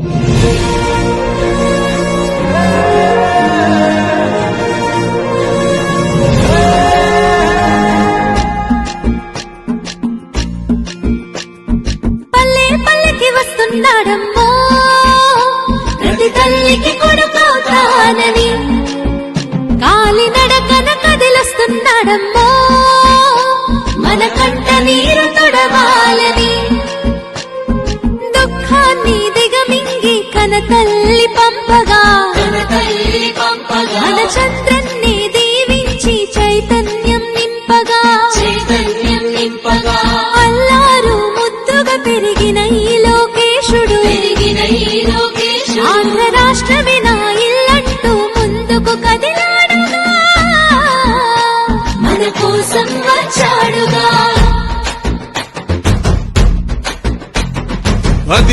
Música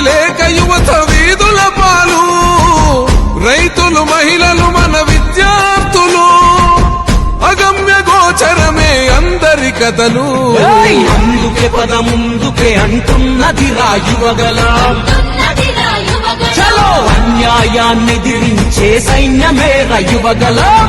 లేక యువత వీధుల పాలు. రైతులు మహిళలు మన విద్యార్థులు. అగమ్య గోచరమే అందరి కథలు. అందుకే పద ముందుకే అంటున్నది రాయువగలం ఉన్నదిగా చలో అన్యాయాన్ని దిరించే సైన్యమే రయువగలం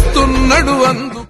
tanto